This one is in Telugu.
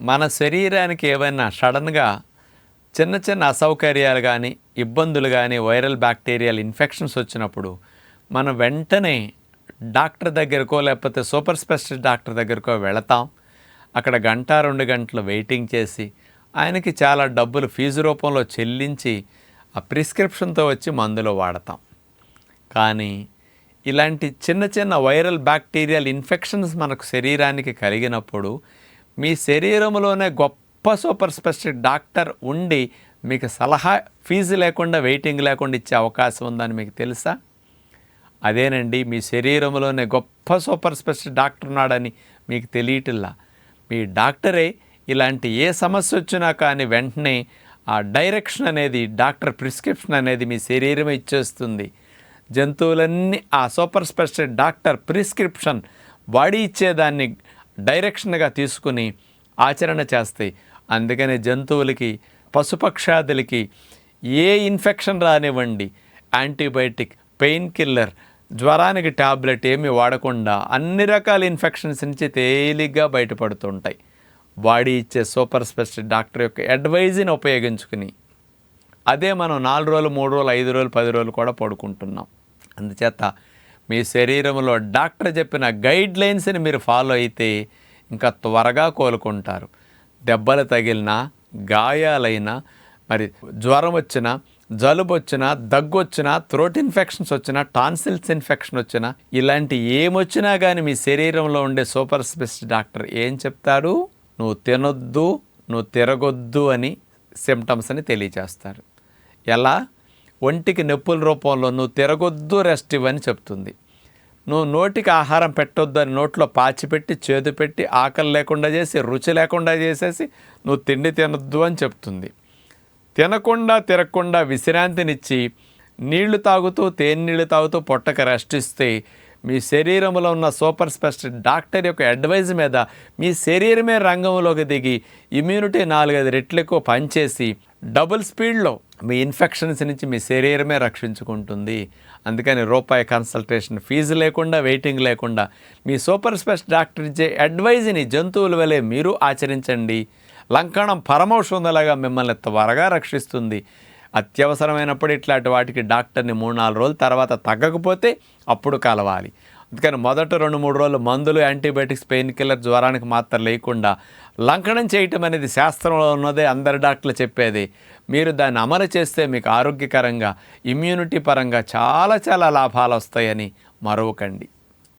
మన శరీరానికి ఏవైనా సడన్గా చిన్న చిన్న అసౌకర్యాలు కానీ ఇబ్బందులు కానీ వైరల్ బ్యాక్టీరియల్ ఇన్ఫెక్షన్స్ వచ్చినప్పుడు మనం వెంటనే డాక్టర్ దగ్గరకో లేకపోతే సూపర్ స్పెషలిస్ట్ డాక్టర్ దగ్గరకో వెళతాం. అక్కడ గంట రెండు గంటలు వెయిటింగ్ చేసి ఆయనకి చాలా డబ్బులు ఫీజు రూపంలో చెల్లించి ఆ ప్రిస్క్రిప్షన్తో వచ్చి మందులు వాడతాం. కానీ ఇలాంటి చిన్న చిన్న వైరల్ బ్యాక్టీరియల్ ఇన్ఫెక్షన్స్ మనకు శరీరానికి కలిగినప్పుడు మీ శరీరంలోనే గొప్ప సూపర్ స్పెషలిస్ట్ డాక్టర్ ఉండి మీకు సలహా ఫీజు లేకుండా వెయిటింగ్ లేకుండా ఇచ్చే అవకాశం ఉందని మీకు తెలుసా? అదేనండి మీ శరీరంలోనే గొప్ప సూపర్ స్పెషలిస్ట్ డాక్టర్ ఉన్నాడని మీకు తెలియటిల్లా మీ డాక్టరే ఇలాంటి ఏ సమస్య వచ్చినా కానీ వెంటనే ఆ డైరెక్షన్ అనేది డాక్టర్ ప్రిస్క్రిప్షన్ అనేది మీ శరీరమే ఇచ్చేస్తుంది. జంతువులన్నీ ఆ super specialist doctor prescription body ఇచ్చేదాన్ని డైరెక్షన్గా తీసుకుని ఆచరణ చేస్తాయి. అందుకనే జంతువులకి పశుపక్షాదులకి ఏ ఇన్ఫెక్షన్ రానివ్వండి. యాంటీబయాటిక్ పెయిన్ కిల్లర్ జ్వరానికి టాబ్లెట్ ఏమి వాడకుండా అన్ని రకాల ఇన్ఫెక్షన్స్ నుంచి తేలిగ్గా బయటపడుతుంటాయి. బాడీ ఇచ్చే సూపర్ స్పెషలిస్ట్ డాక్టర్ యొక్క అడ్వైజ్ని ఉపయోగించుకుని అదే మనం నాలుగు రోజులు మూడు రోజులు ఐదు రోజులు పది రోజులు కూడా పడుకుంటున్నాం. అందుచేత మీ శరీరంలో డాక్టర్ చెప్పిన గైడ్ లైన్స్ని మీరు ఫాలో అయితే ఇంకా త్వరగా కోలుకుంటారు. దెబ్బలు తగిలినా గాయాలైనా మరి జ్వరం వచ్చినా జలుబు వచ్చినా దగ్గు వచ్చినా థ్రోట్ ఇన్ఫెక్షన్స్ వచ్చినా టాన్సిల్స్ ఇన్ఫెక్షన్ వచ్చినా ఇలాంటి ఏమొచ్చినా కానీ మీ శరీరంలో ఉండే సూపర్ స్పెషలిస్ట్ డాక్టర్ ఏం చెప్తారు నువ్వు తినొద్దు నువ్వు తిరగొద్దు అని సిమ్టమ్స్ అని తెలియచేస్తారు ఎలా? ఒంటికి నొప్పుల రూపంలో నువ్వు తిరగొద్దు రెస్ట్ ఇవ్వని చెప్తుంది. నువ్వు నోటికి ఆహారం పెట్టొద్దు అని నోట్లో పాచిపెట్టి చేదు పెట్టి ఆకలి లేకుండా చేసి రుచి లేకుండా చేసేసి నువ్వు తిండి తినొద్దు అని చెప్తుంది. తినకుండా తిరగకుండా విశ్రాంతినిచ్చి నీళ్ళు తాగుతూ తేనె నీళ్ళు తాగుతూ పొట్టక రెస్ట్ ఇస్తే మీ శరీరంలో ఉన్న సూపర్ స్పెషలిస్ట్ డాక్టర్ యొక్క అడ్వైజ్ మీద మీ శరీరమే రంగంలోకి దిగి ఇమ్యూనిటీ నాలుగైదు రెట్లు ఎక్కువ పనిచేసి డబుల్ స్పీడ్లో మీ ఇన్ఫెక్షన్స్ నుంచి మీ శరీరమే రక్షించుకుంటుంది. అందుకని రూపాయి కన్సల్టేషన్ ఫీజు లేకుండా వెయిటింగ్ లేకుండా మీ సూపర్ స్పెషల్ డాక్టర్ ఇచ్చే అడ్వైజ్ని జంతువుల వలె మీరు ఆచరించండి. లంకణం పరమౌషధంలాగా మిమ్మల్ని త్వరగా రక్షిస్తుంది. అత్యవసరమైనప్పుడు ఇట్లాంటి వాటికి డాక్టర్ని మూడు నాలుగు రోజుల తర్వాత తగ్గకపోతే అప్పుడు కలవాలి. అందుకని మొదట రెండు మూడు రోజులు మందులు యాంటీబయాటిక్స్ పెయిన్ కిల్లర్ జ్వరానికి మాత్రం లేకుండా లంకనం చేయటం అనేది శాస్త్రంలో ఉన్నదే అందరి డాక్టర్లు చెప్పేది. మీరు దాన్ని అమలు చేస్తే మీకు ఆరోగ్యకరంగా ఇమ్యూనిటీ పరంగా చాలా చాలా లాభాలు వస్తాయని మరవకండి.